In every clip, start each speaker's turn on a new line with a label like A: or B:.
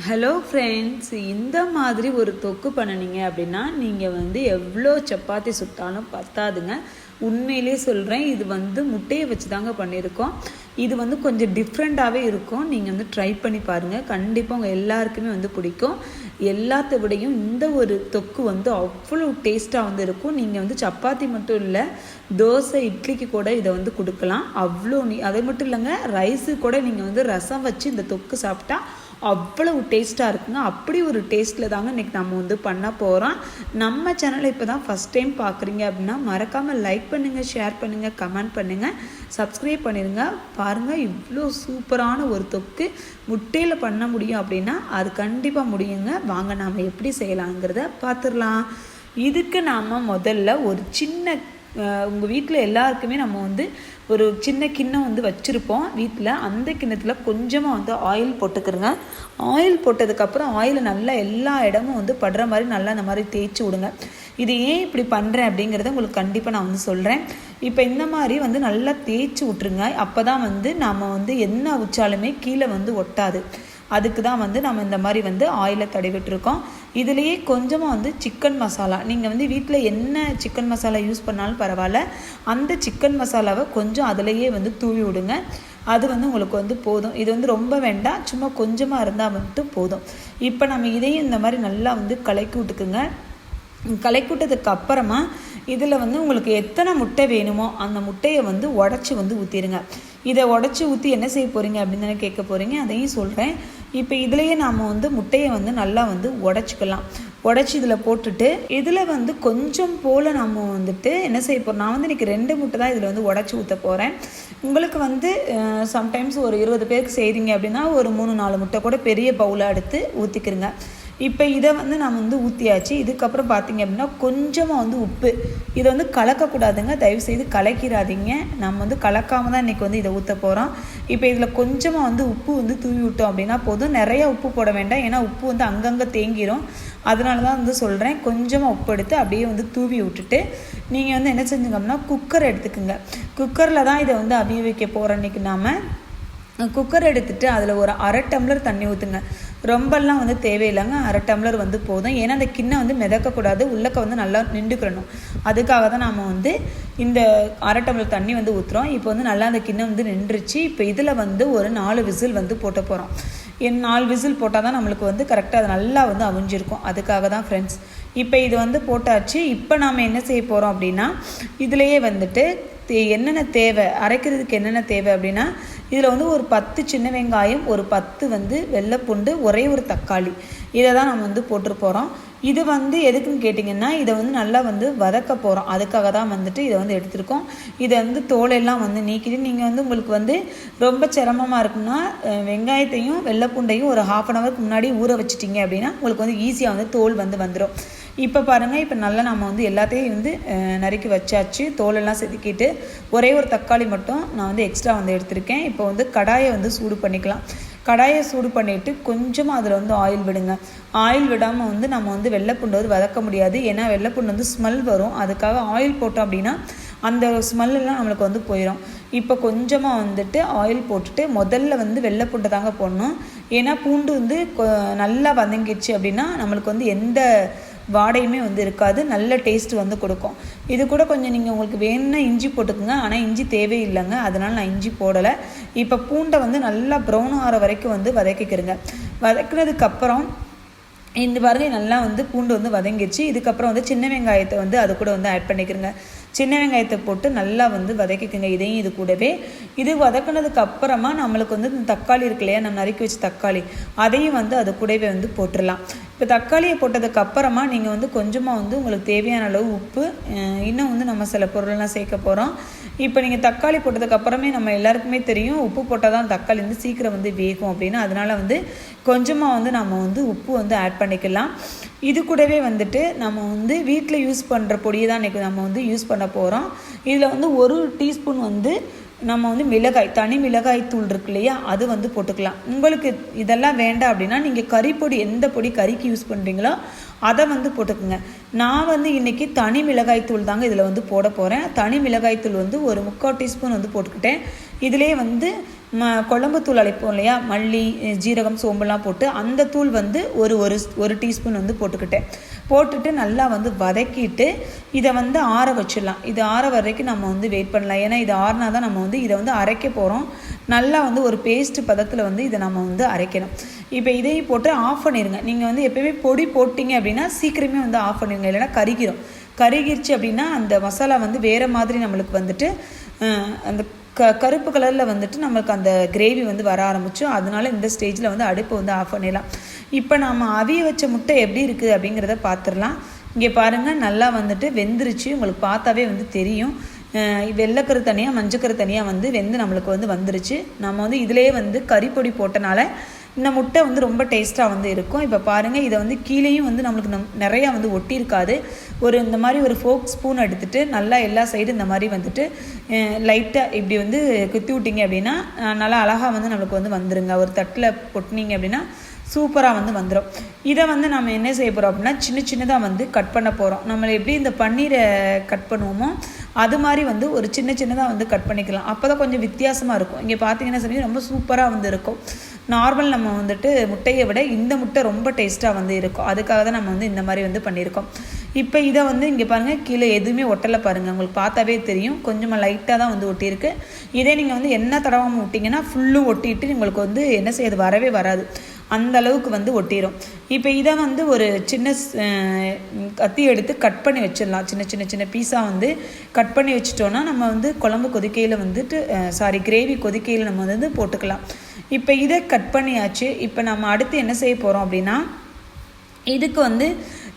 A: Hello friends இந்த மாதிரி ஒரு தொக்கு பண்ணினீங்க அப்படின்னா நீங்கள் வந்து எவ்வளோ சப்பாத்தி சுட்டாலும் பத்தாதுங்க. உண்மையிலே சொல்கிறேன் இது வந்து முட்டையை வச்சு தாங்க பண்ணியிருக்கோம். இது வந்து கொஞ்சம் டிஃப்ரெண்ட்டாகவே இருக்கும். நீங்கள் வந்து ட்ரை பண்ணி பாருங்கள் கண்டிப்பாக உங்கள் எல்லாருக்குமே வந்து பிடிக்கும். எல்லாத்த விடையும் இந்த ஒரு தொக்கு வந்து அவ்வளோ டேஸ்ட்டாக வந்து இருக்கும். நீங்கள் வந்து சப்பாத்தி மட்டும் இல்லை தோசை இட்லிக்கு கூட இதை வந்து கொடுக்கலாம். அவ்வளோ நீ அது மட்டும் இல்லைங்க ரைஸு கூட நீங்கள் வந்து ரசம் வச்சு இந்த தொக்கு சாப்பிட்டா அவ்வளவு டேஸ்ட்டாக இருக்குங்க அப்படி ஒரு டேஸ்ட்டில் தாங்க இன்றைக்கி நம்ம வந்து பண்ண போகிறோம் நம்ம சேனலை இப்போ தான் ஃபஸ்ட் டைம் பார்க்குறீங்க அப்படின்னா மறக்காமல் லைக் பண்ணுங்கள் ஷேர் பண்ணுங்கள் கமெண்ட் பண்ணுங்கள் சப்ஸ்கிரைப் பண்ணிடுங்க பாருங்கள் இவ்வளோ சூப்பரான ஒரு தொக்கு முட்டையில் பண்ண முடியும் அப்படின்னா அது கண்டிப்பாக முடியுங்க. வாங்க நாம் எப்படி செய்யலாங்கிறத பார்த்துடலாம் இதுக்கு நாம் முதல்ல ஒரு சின்ன உங்கள் வீட்டில் எல்லாருக்குமே நம்ம வந்து ஒரு சின்ன கிண்ணம் வந்து வச்சுருப்போம். வீட்டில் அந்த கிண்ணத்தில் கொஞ்சமாக வந்து ஆயில் போட்டுக்கிறங்க. ஆயில் போட்டதுக்கப்புறம் ஆயில் நல்லா எல்லா இடமும் வந்து படுற மாதிரி நல்லா அந்த மாதிரி தேய்ச்சி விடுங்க. இது ஏன் இப்படி பண்ணுறேன் அப்படிங்கிறத உங்களுக்கு கண்டிப்பாக நான் வந்து சொல்கிறேன் இப்போ இந்த மாதிரி வந்து நல்லா தேய்ச்சி விட்ருங்க அப்போ தான் வந்து நாம் வந்து என்ன உச்சாலுமே கீழே வந்து ஒட்டாது. அதுக்கு தான் வந்து நம்ம இந்த மாதிரி வந்து ஆயிலை தடவிட்டுருக்கோம். இதுலேயே கொஞ்சமாக வந்து சிக்கன் மசாலா நீங்கள் வந்து வீட்டில் என்ன சிக்கன் மசாலா யூஸ் பண்ணாலும் பரவாயில்ல. அந்த சிக்கன் மசாலாவை கொஞ்சம் அதிலையே வந்து தூவி விடுங்க. அது வந்து உங்களுக்கு வந்து போதும். இது வந்து ரொம்ப வேண்டாம். சும்மா கொஞ்சமாக இருந்தால் மட்டும் போதும். இப்போ நம்ம இதையும் இந்த மாதிரி நல்லா வந்து கலக்கி விட்டுக்குங்க. கலக்கி விட்டதுக்கு அப்புறமா இதில் வந்து உங்களுக்கு எத்தனை முட்டை வேணுமோ அந்த முட்டையை வந்து உடச்சி வந்து ஊற்றிடுங்க இதை உடச்சி ஊற்றி என்ன செய்ய போகிறீங்க அப்படின்னு தானே கேட்க போகிறீங்க அதையும் சொல்கிறேன் இப்போ இதுலேயே நாம் வந்து முட்டையை வந்து நல்லா வந்து உடச்சிக்கலாம். உடச்சி இதில் போட்டுட்டு இதில் வந்து கொஞ்சம் போல் நம்ம வந்துட்டு என்ன செய்ய போகிறோம் நான் வந்து இன்றைக்கி ரெண்டு முட்டை தான் இதில் வந்து உடச்சி ஊற்ற போகிறேன் உங்களுக்கு வந்து சம்டைம்ஸ் ஒரு இருபது பேருக்கு செய்கிறீங்க அப்படின்னா ஒரு மூணு நாலு முட்டை கூட பெரிய பவுலாக எடுத்து ஊற்றிக்கிறங்க இப்போ இதை வந்து நம்ம வந்து ஊற்றியாச்சு இதுக்கப்புறம் பார்த்தீங்க அப்படின்னா கொஞ்சமாக வந்து உப்பு. இதை வந்து கலக்கக்கூடாதுங்க. தயவுசெய்து கலக்கிறாதீங்க நம்ம வந்து கலக்காமல் தான் இன்றைக்கி வந்து இதை ஊற்ற போகிறோம் இப்போ இதில் கொஞ்சமாக வந்து உப்பு வந்து தூவி விட்டோம் அப்படின்னா போதும். நிறையா உப்பு போட வேண்டாம். ஏன்னா உப்பு வந்து அங்கங்கே தேங்கிரும். அதனால தான் வந்து சொல்கிறேன் கொஞ்சமாக உப்பு எடுத்து அப்படியே வந்து தூவி விட்டுட்டு நீங்கள் வந்து என்ன செஞ்சுங்க அப்படின்னா குக்கர் எடுத்துக்கோங்க. குக்கரில் தான் இதை வந்து அபிய வைக்க போகிறோம் இன்றைக்கி நாம். குக்கர் எடுத்துகிட்டு அதில் ஒரு அரை டம்ளர் தண்ணி ஊற்றுங்க ரொம்பலாம் வந்து தேவையில்லைங்க அரை டம்ளர் வந்து போதும். ஏன்னா அந்த கிண்ணம் வந்து மிதக்கக்கூடாது. உள்ளக்க வந்து நல்லா நின்றுக்கிறணும் அதுக்காக தான் நாம் வந்து இந்த அரை டம்ளர் தண்ணி வந்து ஊற்றுறோம் இப்போ வந்து நல்லா அந்த கிண்ணம் வந்து நின்றுச்சு. இப்போ இதில் வந்து ஒரு நாலு விசில் வந்து போட்ட போகிறோம் என் நாலு விசில் போட்டால் தான் நம்மளுக்கு வந்து கரெக்டாக அது நல்லா வந்து அவிஞ்சிருக்கும். அதுக்காக தான் ஃப்ரெண்ட்ஸ் இப்போ இது வந்து போட்டாச்சு. இப்போ நாம் என்ன செய்ய போகிறோம் அப்படின்னா இதுலேயே வந்துட்டு என்னென்ன தேவை? அரைக்கிறதுக்கு என்னென்ன தேவை அப்படின்னா இதில் வந்து ஒரு பத்து சின்ன வெங்காயம் ஒரு பத்து வந்து வெள்ளைப்பூண்டு ஒரே ஒரு தக்காளி. இதை தான் நம்ம வந்து போட்டு போகிறோம் இது வந்து எதுக்குன்னு கேட்டிங்கன்னா இதை வந்து நல்லா வந்து வதக்க போகிறோம் அதுக்காக தான் வந்துட்டு இதை வந்து எடுத்திருக்கோம். இதை வந்து தோலெல்லாம் வந்து நீக்கிட்டு நீங்கள் வந்து உங்களுக்கு வந்து ரொம்ப சிரமமாக இருக்குன்னா வெங்காயத்தையும் வெள்ளைப்பூண்டையும் ஒரு ஹாஃப் அன் ஹவருக்கு முன்னாடி ஊற வச்சிட்டிங்க அப்படின்னா உங்களுக்கு வந்து ஈஸியாக வந்து தோல் வந்து வந்துடும் இப்போ பாருங்கள் இப்போ நல்லா நம்ம வந்து எல்லாத்தையும் வந்து நறுக்கி வச்சாச்சு. தோலெல்லாம் செதுக்கிட்டு ஒரே ஒரு தக்காளி மட்டும் நான் வந்து எக்ஸ்ட்ரா வந்து எடுத்திருக்கேன். இப்போ வந்து கடாயை வந்து சூடு பண்ணிக்கலாம். கடாயை சூடு பண்ணிவிட்டு கொஞ்சமாக அதில் வந்து ஆயில் விடுங்க. ஆயில் விடாமல் வந்து நம்ம வந்து வெள்ளைப்புண்டு வந்து வதக்க முடியாது. ஏன்னா வெள்ளைப்புண்டு வந்து ஸ்மெல் வரும். அதுக்காக ஆயில் போட்டோம் அப்படின்னா அந்த ஸ்மெல்லாம் நம்மளுக்கு வந்து போயிடும் இப்போ கொஞ்சமாக வந்துட்டு ஆயில் போட்டுட்டு முதல்ல வந்து வெள்ளைப்பூண்டை தாங்க போடணும். ஏன்னா பூண்டு வந்து நல்லா வதங்கிடுச்சு அப்படின்னா நம்மளுக்கு வந்து எந்த வாடையுமே வந்து இருக்காது. நல்ல டேஸ்ட் வந்து கொடுக்கும். இது கூட கொஞ்சம் நீங்கள் உங்களுக்கு வேணும்னா இஞ்சி போட்டுக்கோங்க. ஆனால் இஞ்சி தேவையில்லைங்க. அதனால் நான் இஞ்சி போடலை. இப்போ பூண்டை வந்து நல்லா ப்ரௌன் ஆகிற வரைக்கும் வந்து வதக்கிக்கிறங்க. வதக்குனதுக்கப்புறம் இந்த பாருங்க நல்லா வந்து பூண்டு வந்து வதங்கிடுச்சு. இதுக்கப்புறம் வந்து சின்ன வெங்காயத்தை வந்து அது கூட வந்து ஆட் பண்ணிக்கிறங்க. சின்ன வெங்காயத்தை போட்டு நல்லா வந்து வதக்கிக்கோங்க. இதையும் இது கூடவே. இது வதக்குனதுக்கு அப்புறமா நம்மளுக்கு வந்து தக்காளி இருக்கு இல்லையா? நம்ம நறுக்கி வச்ச தக்காளி. அதையும் வந்து அது கூடவே வந்து போட்டுடலாம் இப்போ தக்காளியை போட்டதுக்கு அப்புறமா நீங்கள் வந்து கொஞ்சமாக வந்து உங்களுக்கு தேவையான அளவு உப்பு இன்னும் வந்து நம்ம சில பொருள்லாம் சேர்க்க போகிறோம் இப்போ நீங்கள் தக்காளி போட்டதுக்கு அப்புறமே நம்ம எல்லாருக்குமே தெரியும் உப்பு போட்டால் தான் தக்காளி வந்து சீக்கிரம் வந்து வேகும் அப்படின்னு. அதனால் வந்து கொஞ்சமாக வந்து நம்ம வந்து உப்பு வந்து ஆட் பண்ணிக்கலாம். இது கூடவே வந்துட்டு நம்ம வந்து வீட்டில் யூஸ் பண்ணுற பொடியை தான் இன்றைக்கி நம்ம வந்து யூஸ் பண்ண போகிறோம் இதில் வந்து ஒரு டீஸ்பூன் வந்து நம்ம வந்து மிளகாய் தனி மிளகாய் தூள் இருக்கு இல்லையா அது வந்து போட்டுக்கலாம். உங்களுக்கு இதெல்லாம் வேண்டாம் அப்படின்னா நீங்கள் கறிப்பொடி எந்த பொடி கறிக்கு யூஸ் பண்ணுறீங்களோ அதை வந்து போட்டுக்கோங்க. நான் வந்து இன்றைக்கி தனி மிளகாய் தூள் தாங்க இதில் வந்து போட போகிறேன் தனி மிளகாய் தூள் வந்து ஒரு முக்கால் டீஸ்பூன் வந்து போட்டுக்கிட்டேன். இதிலே வந்து குழம்பு தூள் அழைப்போம் இல்லையா? மல்லி ஜீரகம் சோம்புலாம் போட்டு அந்த தூள் வந்து ஒரு ஒரு ஒரு டீஸ்பூன் வந்து போட்டுக்கிட்டேன். போட்டுட்டு நல்லா வந்து வதக்கிட்டு இதை வந்து ஆற வச்சிடலாம். இது ஆற வரைக்கும் நம்ம வந்து வெயிட் பண்ணலாம். ஏன்னா இது ஆறினா தான் நம்ம வந்து இதை வந்து அரைக்க போகிறோம் நல்லா வந்து ஒரு பேஸ்ட் பதத்தில் வந்து இதை நம்ம வந்து அரைக்கணும். இப்போ இதையும் போட்டு ஆஃப் பண்ணிடுங்க நீங்கள் வந்து எப்போயுமே பொடி போட்டிங்க அப்படின்னா சீக்கிரமே வந்து ஆஃப் பண்ணிடுங்க இல்லைன்னா கருகிரும். கருகிருச்சு அப்படின்னா அந்த மசாலா வந்து வேறு மாதிரி நம்மளுக்கு வந்துட்டு அந்த க கருப்பு கலரில் வந்துட்டு நம்மளுக்கு அந்த கிரேவி வந்து வர ஆரம்பிச்சோம் அதனால இந்த ஸ்டேஜில் வந்து அடுப்பை வந்து ஆஃப் பண்ணிடலாம். இப்போ நம்ம அவிய வச்ச முட்டை எப்படி இருக்குது அப்படிங்கிறத பார்த்துடலாம் இங்கே பாருங்கள் நல்லா வந்துட்டு வெந்துருச்சு. உங்களுக்கு பார்த்தாவே வந்து தெரியும். வெள்ளைக்கரு தனியாக மஞ்சக்கரு தனியாக வந்து வெந்து நம்மளுக்கு வந்து வந்துருச்சு. நம்ம வந்து இதிலே வந்து கறிப்பொடி போட்டனால இந்த முட்டை வந்து ரொம்ப டேஸ்ட்டாக வந்து இருக்கும். இப்போ பாருங்கள் இதை வந்து கீழேயும் வந்து நம்மளுக்கு நம் நிறையா வந்து ஒட்டியிருக்காது. ஒரு இந்த மாதிரி ஒரு ஃபோக் ஸ்பூன் எடுத்துகிட்டு நல்லா எல்லா சைடும் இந்த மாதிரி வந்துட்டு லைட்டாக இப்படி வந்து குத்தி விட்டிங்க அப்படின்னா நல்லா அழகாக வந்து நம்மளுக்கு வந்து வந்துருங்க. ஒரு தட்டில் பொட்டினீங்க அப்படின்னா சூப்பராக வந்து வந்துடும் இதை வந்து நம்ம என்ன செய்ய போகிறோம் அப்படின்னா சின்ன சின்னதாக வந்து கட் பண்ண போகிறோம் நம்மளை எப்படி இந்த பன்னீரை கட் பண்ணுவோமோ அது மாதிரி வந்து ஒரு சின்ன சின்னதாக வந்து கட் பண்ணிக்கலாம். அப்போ தான் கொஞ்சம் வித்தியாசமாக இருக்கும். இங்கே பார்த்தீங்கன்னா சரி ரொம்ப சூப்பராக வந்து இருக்கும். நார்மல் நம்ம வந்துட்டு முட்டையை விட இந்த முட்டை ரொம்ப டேஸ்ட்டாக வந்து இருக்கும். அதுக்காக தான் நம்ம வந்து இந்த மாதிரி வந்து பண்ணியிருக்கோம். இப்போ இதை வந்து இங்கே பாருங்கள் கீழே எதுவுமே ஒட்டலை பாருங்கள் உங்களுக்கு பார்த்தாவே தெரியும். கொஞ்சமாக லைட்டாக தான் வந்து ஒட்டியிருக்கு. இதே நீங்கள் வந்து என்ன தடவாமல் விட்டிங்கன்னா ஃபுல்லும் ஒட்டிட்டு உங்களுக்கு வந்து என்ன செய்யாது வரவே வராது. அந்த அளவுக்கு வந்து ஒட்டிடும் இப்போ இதை வந்து ஒரு சின்ன கத்தி எடுத்து கட் பண்ணி வச்சிடலாம். சின்ன சின்ன சின்ன பீஸாக வந்து கட் பண்ணி வச்சிட்டோன்னா நம்ம வந்து குழம்பு கொதிக்கையில் வந்துட்டு சாரி கிரேவி கொதிக்கையில் நம்ம வந்து போட்டுக்கலாம். இப்போ இதை கட் பண்ணியாச்சு. இப்போ நம்ம அடுத்து என்ன செய்ய போகிறோம் அப்படின்னா இதுக்கு வந்து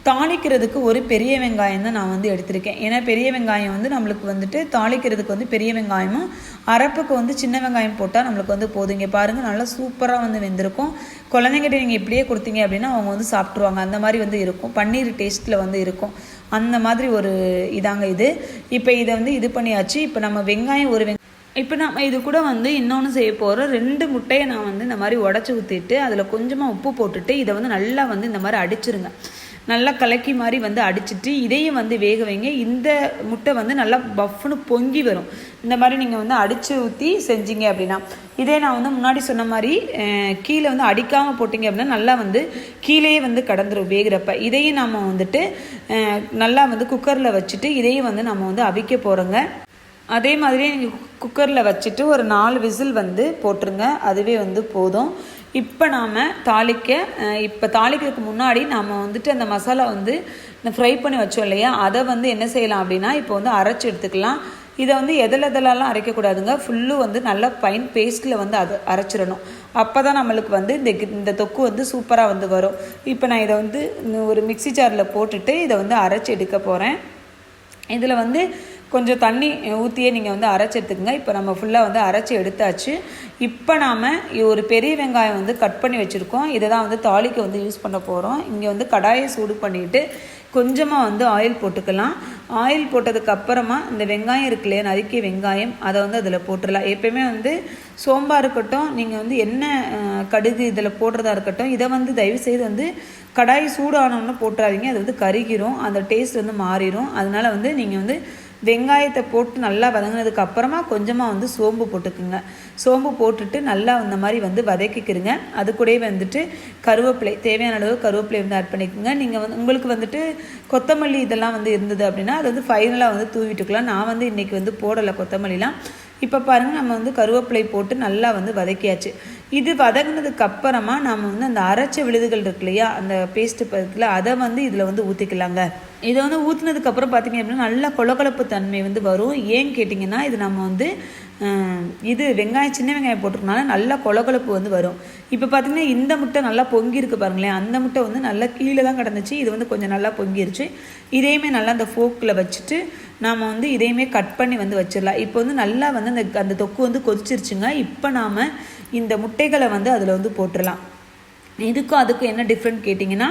A: தாளிக்கிறதுக்கு ஒரு பெரிய வெங்காயம் தான் நான் வந்து எடுத்திருக்கேன். ஏன்னா பெரிய வெங்காயம் வந்து நம்மளுக்கு வந்துட்டு தாளிக்கிறதுக்கு வந்து பெரிய வெங்காயமும் அரப்புக்கு வந்து சின்ன வெங்காயம் போட்டால் நம்மளுக்கு வந்து போதும். இங்கே பாருங்கள் நல்லா சூப்பராக வந்து வெந்திருக்கும். குழந்தைங்கிட்ட நீங்கள் இப்படியே கொடுத்தீங்க அப்படின்னா அவங்க வந்து சாப்பிட்ருவாங்க அந்த மாதிரி வந்து இருக்கும். பன்னீர் டேஸ்ட்டில் வந்து இருக்கும். அந்த மாதிரி ஒரு இதாங்க இது. இப்போ இதை வந்து இது பண்ணியாச்சு. இப்போ நம்ம வெங்காயம் ஒரு வெங்காயம் இப்போ நம்ம இது கூட வந்து இன்னொன்று செய்ய போகிறோம் ரெண்டு முட்டையை நான் வந்து இந்த மாதிரி உடச்சி ஊற்றிட்டு அதில் கொஞ்சமாக உப்பு போட்டுட்டு இதை வந்து நல்லா வந்து இந்த மாதிரி அடிச்சிருங்க. நல்லா கலக்கி மாதிரி வந்து அடிச்சுட்டு இதையும் வந்து வேக வைங்க. இந்த முட்டை வந்து நல்லா பஃப்னு பொங்கி வரும். இந்த மாதிரி நீங்கள் வந்து அடித்து ஊற்றி செஞ்சீங்க அப்படின்னா இதே நான் வந்து முன்னாடி சொன்ன மாதிரி கீழே வந்து அடிக்காமல் போட்டிங்க அப்படின்னா நல்லா வந்து கீழே வந்து கடந்துடும் வேகிறப்ப. இதையும் நம்ம வந்துட்டு நல்லா வந்து குக்கரில் வச்சுட்டு இதையும் வந்து நம்ம வந்து அவிக்க போகிறோங்க அதே மாதிரி நீங்கள் குக்கரில் வச்சுட்டு ஒரு நாலு விசில் வந்து போட்டுருங்க. அதுவே வந்து போதும். இப்போ நாம் தாளிக்க இப்போ தாளிக்கிறதுக்கு முன்னாடி நாம் வந்துட்டு அந்த மசாலா வந்து ஃப்ரை பண்ணி வச்சோம் இல்லையா? அதை வந்து என்ன செய்யலாம் அப்படின்னா இப்போ வந்து அரைச்சி எடுத்துக்கலாம். இதை வந்து எதில் எதெல்லாம் அரைக்கக்கூடாதுங்க ஃபுல்லும் வந்து நல்லா ஃபைன் பேஸ்ட்டில் வந்து அது அரைச்சிடணும். அப்போ தான் நம்மளுக்கு வந்து இந்த இந்த தொக்கு வந்து சூப்பராக வந்து வரும். இப்போ நான் இதை வந்து ஒரு மிக்சி ஜாரில் போட்டுட்டு இதை வந்து அரைச்சி எடுக்க போகிறேன் இதில் வந்து கொஞ்சம் தண்ணி ஊற்றியே நீங்கள் வந்து அரைச்சி எடுத்துக்கோங்க. இப்போ நம்ம ஃபுல்லாக வந்து அரைச்சி எடுத்தாச்சு. இப்போ நாம் ஒரு பெரிய வெங்காயம் வந்து கட் பண்ணி வச்சுருக்கோம். இதை தான் வந்து தாளிக்கு வந்து யூஸ் பண்ண போகிறோம் இங்கே வந்து கடாயை சூடு பண்ணிவிட்டு கொஞ்சமாக வந்து ஆயில் போட்டுக்கலாம். ஆயில் போட்டதுக்கு அப்புறமா இந்த வெங்காயம் இருக்கு இல்லையா நறுக்கிய வெங்காயம் அதை வந்து அதில் போட்டுடலாம் எப்பயுமே வந்து சோம்பா இருக்கட்டும் நீங்கள் வந்து என்ன கடுகு இதில் போடுறதா இருக்கட்டும் இதை வந்து தயவுசெய்து வந்து கடாய் சூடானோன்னு போட்டுறாதீங்க. அது வந்து கருகிரும் அந்த டேஸ்ட் வந்து மாறிடும் அதனால் வந்து நீங்கள் வந்து வெங்காயத்தை போட்டு நல்லா வதங்கினதுக்கு அப்புறமா கொஞ்சமாக வந்து சோம்பு போட்டுக்குங்க. சோம்பு போட்டுட்டு நல்லா இந்த மாதிரி வந்து வதக்கிக்கிறங்க அது கூடவே வந்துட்டு கருவேப்பிலை தேவையான அளவு கருவேப்பிலை வந்து ஆட் பண்ணிக்கோங்க. நீங்கள் வந்து உங்களுக்கு வந்துட்டு கொத்தமல்லி இதெல்லாம் வந்து இருந்தது அப்படின்னா அது வந்து ஃபைனலாக வந்து தூவிட்டுக்கலாம். நான் வந்து இன்றைக்கி வந்து போடலை கொத்தமல்லிலாம். இப்போ பாருங்கள் நம்ம வந்து கருவேப்பிலை போட்டு நல்லா வந்து வதக்கியாச்சு. இது வதங்கினதுக்கு அப்புறமா நாம் வந்து அந்த அரைச்ச விழுதுகள் இருக்கு இல்லையா அந்த பேஸ்ட்டு பதத்தில் அதை வந்து இதில் வந்து ஊற்றிக்கலாங்க இதை வந்து ஊற்றுனதுக்கப்புறம் பார்த்தீங்க அப்படின்னா நல்லா கொலகொலப்பு தன்மை வந்து வரும். ஏன்னு கேட்டிங்கன்னா இது நம்ம வந்து இது வெங்காயம் சின்ன வெங்காயம் போட்டிருக்கனால நல்லா கொலகொலப்பு வந்து வரும். இப்போ பார்த்திங்கன்னா இந்த முட்டை நல்லா பொங்கியிருக்கு பாருங்களேன். அந்த முட்டை வந்து நல்லா கீழே தான் கிடந்துச்சு. இது வந்து கொஞ்சம் நல்லா பொங்கிருச்சு. இதையுமே நல்லா அந்த ஃபோக்கில் வச்சுட்டு நாம் வந்து இதையுமே கட் பண்ணி வந்து வச்சிடலாம். இப்போ வந்து நல்லா வந்து அந்த அந்த தொக்கு வந்து கொதிச்சிருச்சுங்க. இப்போ நாம் இந்த முட்டைகளை வந்து அதில் வந்து போட்டுடலாம் இதுக்கும் அதுக்கும் என்ன டிஃப்ரெண்ட் கேட்டிங்கன்னா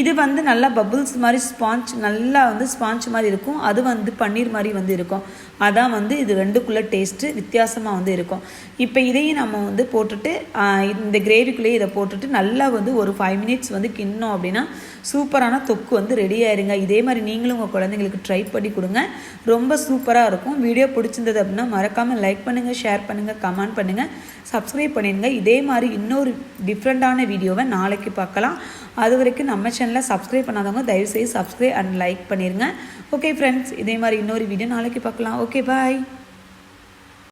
A: இது வந்து நல்லா பபுள்ஸ் மாதிரி ஸ்பாஞ்ச் நல்லா வந்து ஸ்பாஞ்ச் மாதிரி இருக்கும். அது வந்து பன்னீர் மாதிரி வந்து இருக்கும். அதான் வந்து இது ரெண்டுக்குள்ளே டேஸ்ட்டு வித்தியாசமாக வந்து இருக்கும். இப்போ இதையும் நம்ம வந்து போட்டுட்டு இந்த கிரேவிக்குள்ளேயே இதை போட்டுட்டு நல்லா வந்து ஒரு ஃபைவ் மினிட்ஸ் வந்து கிண்ணோம் அப்படின்னா சூப்பரான தொக்கு வந்து ரெடி ஆயிருங்க. இதே மாதிரி நீங்களும் உங்கள் குழந்தைங்களுக்கு ட்ரை பண்ணி கொடுங்க. ரொம்ப சூப்பராக இருக்கும். வீடியோ பிடிச்சிருந்தது அப்படின்னா மறக்காமல் லைக் பண்ணுங்கள் ஷேர் பண்ணுங்கள் கமெண்ட் பண்ணுங்கள் சப்ஸ்கிரைப் பண்ணிடுங்க. இதே மாதிரி இன்னொரு டிஃப்ரெண்ட்டான வீடியோவை நாளைக்கு பார்க்கலாம். அது வரைக்கும் நம்ம சேனலை சப்ஸ்கிரைப் பண்ணாதவங்க தயவுசெய்து சப்ஸ்கிரைப் அண்ட் லைக் பண்ணிடுங்க ஓகே ஃப்ரெண்ட்ஸ் இதே மாதிரி இன்னொரு வீடியோ நாளைக்கு பார்க்கலாம். Okay bye